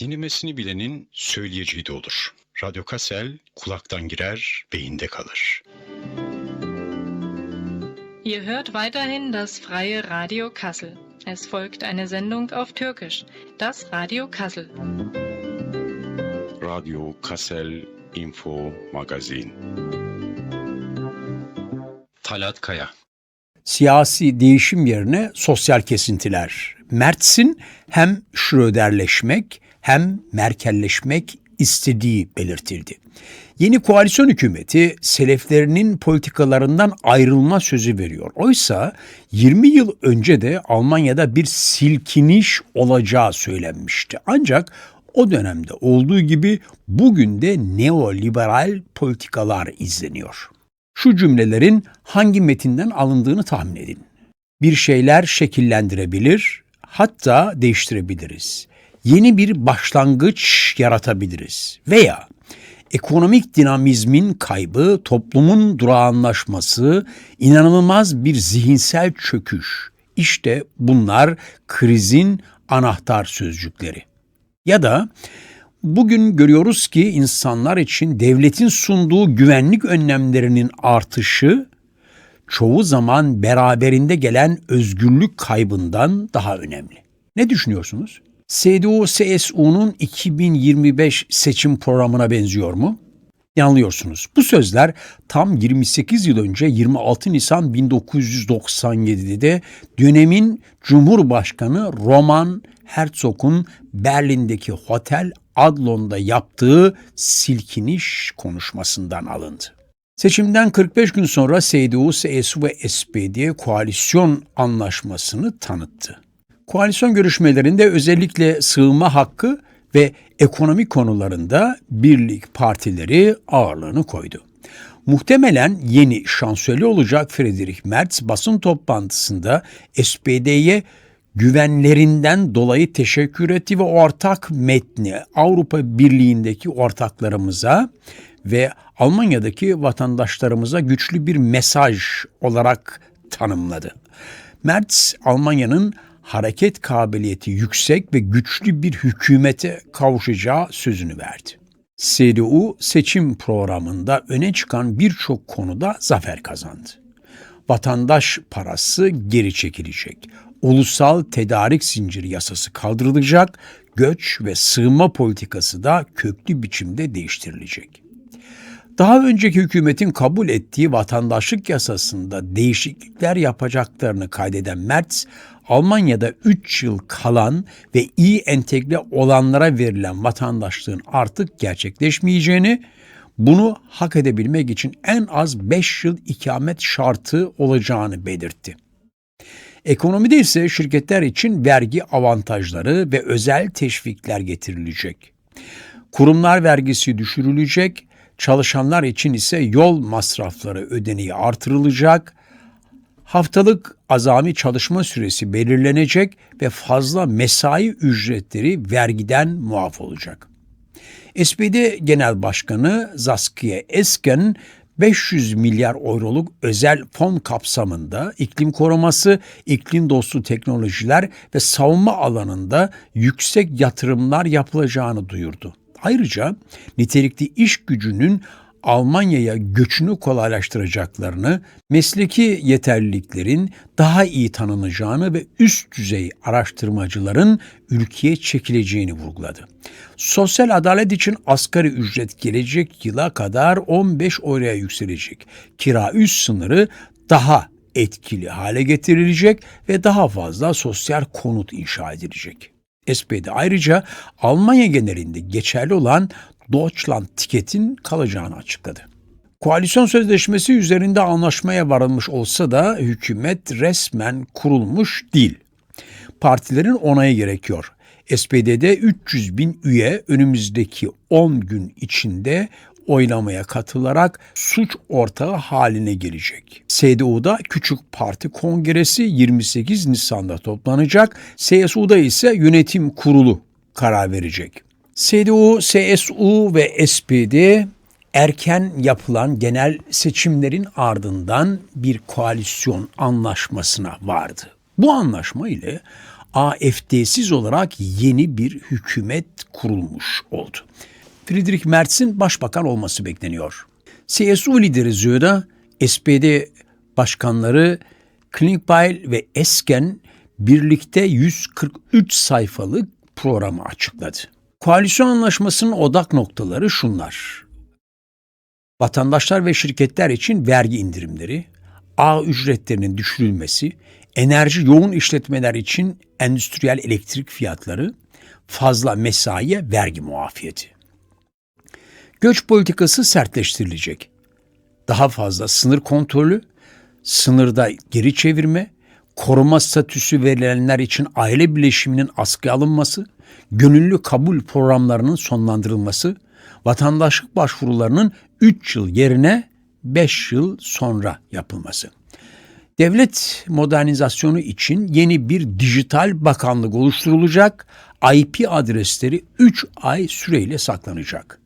Dinlemesini bilenin söyleyeceği de olur. Radyo Kassel kulaktan girer, beyinde kalır. Ihr hört weiterhin das freie Radio Kassel. Es folgt eine Sendung auf Türkisch, das Radio Kassel. Radyo Kassel Info Magazin. Talat Kaya Siyasi değişim yerine sosyal kesintiler. Mertz'in hem Schröderleşmek hem Merkelleşmek istediği belirtildi. Yeni koalisyon hükümeti seleflerinin politikalarından ayrılma sözü veriyor. Oysa 20 yıl önce de Almanya'da bir silkiniş olacağı söylenmişti. Ancak o dönemde olduğu gibi bugün de neoliberal politikalar izleniyor. Şu cümlelerin hangi metinden alındığını tahmin edin. Bir şeyler şekillendirebilir, hatta değiştirebiliriz. Yeni bir başlangıç yaratabiliriz veya ekonomik dinamizmin kaybı, toplumun durağanlaşması, inanılmaz bir zihinsel çöküş. İşte bunlar krizin anahtar sözcükleri. Ya da bugün görüyoruz ki insanlar için devletin sunduğu güvenlik önlemlerinin artışı çoğu zaman beraberinde gelen özgürlük kaybından daha önemli. Ne düşünüyorsunuz? CDU-CSU'nun 2025 seçim programına benziyor mu? Yanılıyorsunuz. Bu sözler tam 28 yıl önce 26 Nisan 1997'de dönemin Cumhurbaşkanı Roman Herzog'un Berlin'deki Hotel Adlon'da yaptığı silkiniş konuşmasından alındı. Seçimden 45 gün sonra CDU, CSU ve SPD koalisyon anlaşmasını tanıttı. Koalisyon görüşmelerinde özellikle sığınma hakkı ve ekonomi konularında birlik partileri ağırlığını koydu. Muhtemelen yeni şansölye olacak Friedrich Merz basın toplantısında SPD'ye güvenlerinden dolayı teşekkür etti ve ortak metni Avrupa Birliği'ndeki ortaklarımıza ve Almanya'daki vatandaşlarımıza güçlü bir mesaj olarak tanımladı. Merz, Almanya'nın hareket kabiliyeti yüksek ve güçlü bir hükümete kavuşacağı sözünü verdi. CDU seçim programında öne çıkan birçok konuda zafer kazandı. Vatandaş parası geri çekilecek. Ulusal tedarik zinciri yasası kaldırılacak. Göç ve sığınma politikası da köklü biçimde değiştirilecek. Daha önceki hükümetin kabul ettiği vatandaşlık yasasında değişiklikler yapacaklarını kaydeden Merz, Almanya'da 3 yıl kalan ve iyi entegre olanlara verilen vatandaşlığın artık gerçekleşmeyeceğini, bunu hak edebilmek için en az 5 yıl ikamet şartı olacağını belirtti. Ekonomide ise şirketler için vergi avantajları ve özel teşvikler getirilecek. Kurumlar vergisi düşürülecek, çalışanlar için ise yol masrafları ödeneği artırılacak, haftalık azami çalışma süresi belirlenecek ve fazla mesai ücretleri vergiden muaf olacak. SPD Genel Başkanı Zaskia Esken 500 milyar euroluk özel fon kapsamında iklim koruması, iklim dostu teknolojiler ve savunma alanında yüksek yatırımlar yapılacağını duyurdu. Ayrıca nitelikli iş gücünün Almanya'ya göçünü kolaylaştıracaklarını, mesleki yeterliliklerin daha iyi tanınacağını ve üst düzey araştırmacıların ülkeye çekileceğini vurguladı. Sosyal adalet için asgari ücret gelecek yıla kadar 15 euroya yükselecek. Kira üst sınırı daha etkili hale getirilecek ve daha fazla sosyal konut inşa edilecek. SPD ayrıca Almanya genelinde geçerli olan Deutschland tiketin kalacağını açıkladı. Koalisyon sözleşmesi üzerinde anlaşmaya varılmış olsa da hükümet resmen kurulmuş değil. Partilerin onayı gerekiyor. SPD'de 300 bin üye önümüzdeki 10 gün içinde oylamaya katılarak suç ortağı haline gelecek. CDU'da Küçük Parti Kongresi 28 Nisan'da toplanacak. CSU'da ise yönetim kurulu karar verecek. CDU, CSU ve SPD erken yapılan genel seçimlerin ardından bir koalisyon anlaşmasına vardı. Bu anlaşma ile AFD'siz olarak yeni bir hükümet kurulmuş oldu. Friedrich Merz'in başbakan olması bekleniyor. CSU lideri Söder, SPD başkanları Klingbeil ve Esken birlikte 143 sayfalık programı açıkladı. Koalisyon anlaşmasının odak noktaları şunlar. Vatandaşlar ve şirketler için vergi indirimleri, ağ ücretlerinin düşürülmesi, enerji yoğun işletmeler için endüstriyel elektrik fiyatları, fazla mesaiye vergi muafiyeti. Göç politikası sertleştirilecek. Daha fazla sınır kontrolü, sınırda geri çevirme, koruma statüsü verilenler için aile bileşiminin askıya alınması, gönüllü kabul programlarının sonlandırılması, vatandaşlık başvurularının 3 yıl yerine 5 yıl sonra yapılması. Devlet modernizasyonu için yeni bir dijital bakanlık oluşturulacak, IP adresleri 3 ay süreyle saklanacak.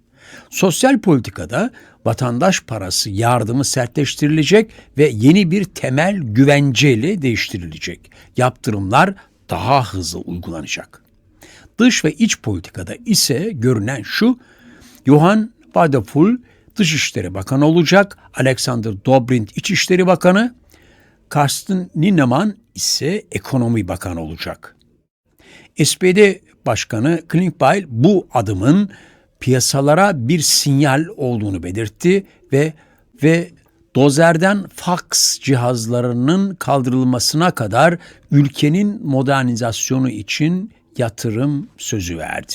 Sosyal politikada vatandaş parası yardımı sertleştirilecek ve yeni bir temel güvenceyle değiştirilecek. Yaptırımlar daha hızlı uygulanacak. Dış ve iç politikada ise görünen şu, Johann Wadephul Dışişleri Bakanı olacak, Alexander Dobrindt İçişleri Bakanı, Karsten Linnemann ise Ekonomi Bakanı olacak. SPD Başkanı Klingbeil bu adımın piyasalara bir sinyal olduğunu belirtti ve ve dozerden fax cihazlarının kaldırılmasına kadar ülkenin modernizasyonu için yatırım sözü verdi.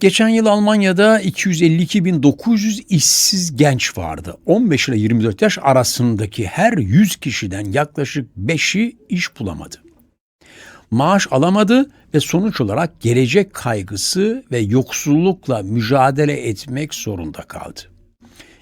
Geçen yıl Almanya'da 252.900 işsiz genç vardı. 15 ile 24 yaş arasındaki her 100 kişiden yaklaşık 5'i iş bulamadı. Maaş alamadı ve sonuç olarak gelecek kaygısı ve yoksullukla mücadele etmek zorunda kaldı.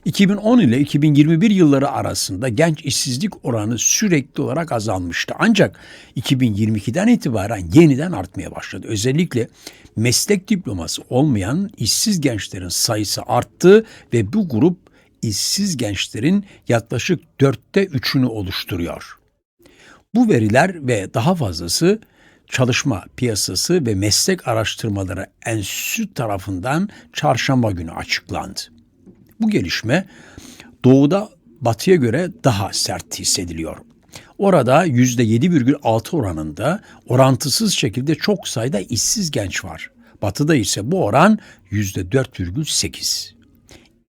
2010 ile 2021 yılları arasında genç işsizlik oranı sürekli olarak azalmıştı. Ancak 2022'den itibaren yeniden artmaya başladı. Özellikle meslek diploması olmayan işsiz gençlerin sayısı arttı ve bu grup işsiz gençlerin yaklaşık dörtte üçünü oluşturuyor. Bu veriler ve daha fazlası Çalışma Piyasası ve Meslek Araştırmaları Enstitüsü tarafından çarşamba günü açıklandı. Bu gelişme doğuda batıya göre daha sert hissediliyor. Orada %7,6 oranında orantısız şekilde çok sayıda işsiz genç var. Batıda ise bu oran %4,8.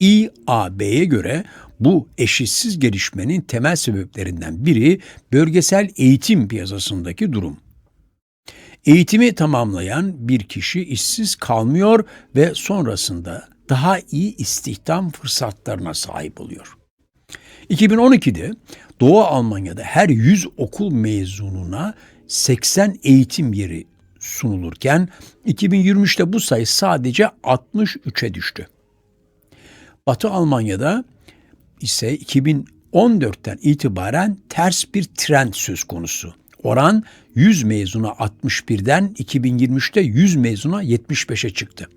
İAB'ye göre bu eşitsiz gelişmenin temel sebeplerinden biri bölgesel eğitim piyasasındaki durum. Eğitimi tamamlayan bir kişi işsiz kalmıyor ve sonrasında daha iyi istihdam fırsatlarına sahip oluyor. 2012'de Doğu Almanya'da her 100 okul mezununa 80 eğitim yeri sunulurken 2023'te bu sayı sadece 63'e düştü. Batı Almanya'da ise 2014'ten itibaren ters bir trend söz konusu. Oran 100 mezuna 61'den 2023'te 100 mezuna 75'e çıktı.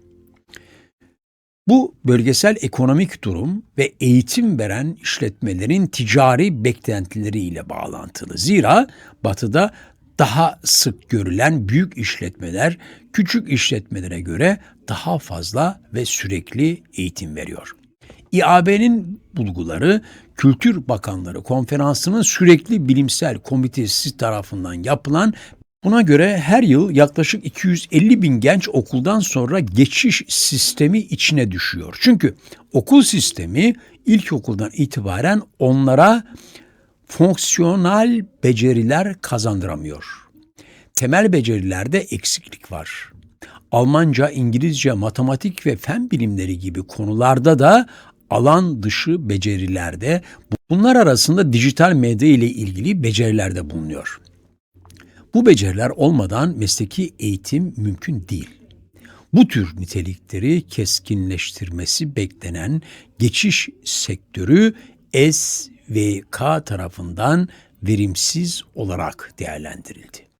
Bu bölgesel ekonomik durum ve eğitim veren işletmelerin ticari beklentileriyle bağlantılı. Zira batıda daha sık görülen büyük işletmeler küçük işletmelere göre daha fazla ve sürekli eğitim veriyor. İAB'nin bulguları Kültür Bakanları Konferansı'nın sürekli bilimsel komitesi tarafından yapılan Buna göre her yıl yaklaşık 250 bin genç okuldan sonra geçiş sistemi içine düşüyor. Çünkü okul sistemi ilkokuldan itibaren onlara fonksiyonel beceriler kazandıramıyor. Temel becerilerde eksiklik var. Almanca, İngilizce, matematik ve fen bilimleri gibi konularda da alan dışı becerilerde bunlar arasında dijital medya ile ilgili becerilerde bulunuyor. Bu beceriler olmadan mesleki eğitim mümkün değil. Bu tür nitelikleri keskinleştirmesi beklenen geçiş sektörü SVK tarafından verimsiz olarak değerlendirildi.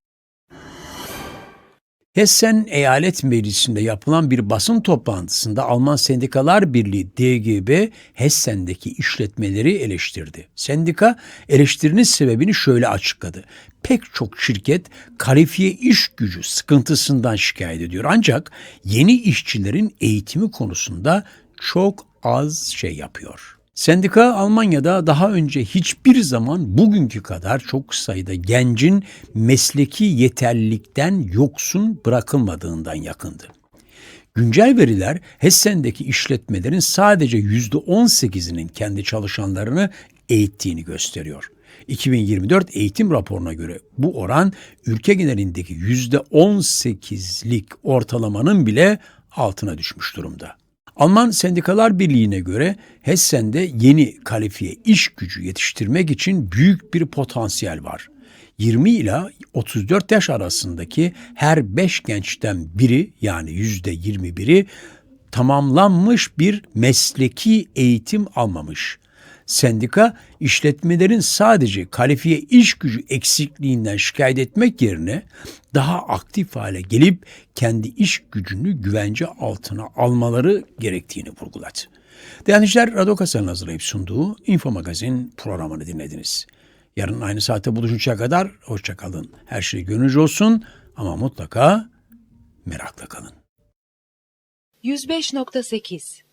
Hessen Eyalet Meclisi'nde yapılan bir basın toplantısında Alman Sendikalar Birliği DGB Hessen'deki işletmeleri eleştirdi. Sendika eleştirinin sebebini şöyle açıkladı. Pek çok şirket kalifiye iş gücü sıkıntısından şikayet ediyor. Ancak yeni işçilerin eğitimi konusunda çok az şey yapıyor. Sendika Almanya'da daha önce hiçbir zaman bugünkü kadar çok sayıda gencin mesleki yeterlilikten yoksun bırakılmadığından yakındı. Güncel veriler Hessen'deki işletmelerin sadece %18'inin kendi çalışanlarını eğittiğini gösteriyor. 2024 eğitim raporuna göre bu oran ülke genelindeki %18'lik ortalamanın bile altına düşmüş durumda. Alman Sendikalar Birliği'ne göre Hessen'de yeni kalifiye iş gücü yetiştirmek için büyük bir potansiyel var. 20 ila 34 yaş arasındaki her 5 gençten biri yani %21'i tamamlanmış bir mesleki eğitim almamış. Sendika işletmelerin sadece kalifiye iş gücü eksikliğinden şikayet etmek yerine daha aktif hale gelip kendi iş gücünü güvence altına almaları gerektiğini vurguladı. Değerli izleyiciler, Radyo Kasan'ın hazırlayıp sunduğu Info Magazin programını dinlediniz. Yarın aynı saatte buluşuncaya kadar hoşça kalın. Her şey gönlünüzce olsun ama mutlaka merakla kalın. 105.8